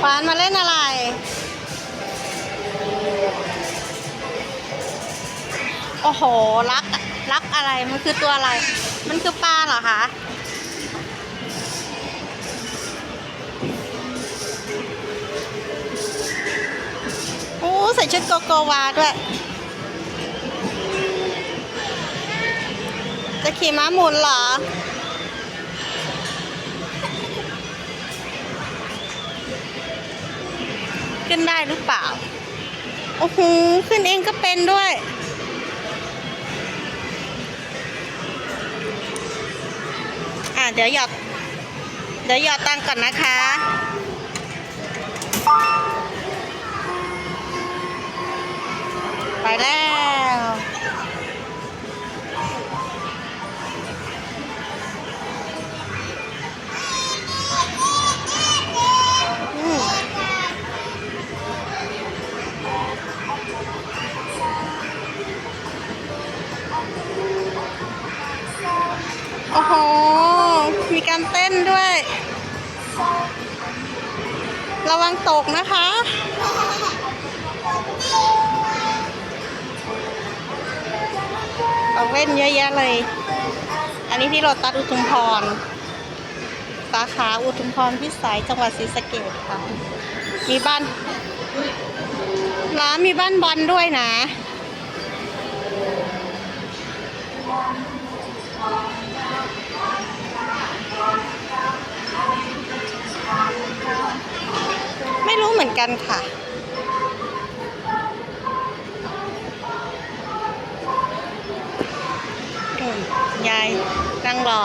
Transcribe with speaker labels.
Speaker 1: หวานมาเล่นอะไร โอ้โห รัก รักอะไร มันคือตัวอะไร มันคือปลาเหรอคะ โอ้ใส่ชุดโกโกวาด้วย จะขี่ม้าหมุนเหรอ ขึ้นได้หรือเปล่า โอ้โห ขึ้นเองก็เป็นด้วย อ่าเดี๋ยวหยอด เดี๋ยวหยอดตังก่อนนะคะ ไปแล้ว โอ้โห มีการเต้นด้วย ระวังตกนะคะของเล่นเยอะแยะเลย อันนี้ที่โรตัสอุทุมพร สาขาอุทุมพรพิสัยจังหวัดศรีสะเกษค่ะ มีบ้านร้านมีบ้านบอลด้วยนะ ไม่รู้เหมือนกันค่ะยายนั่งรอ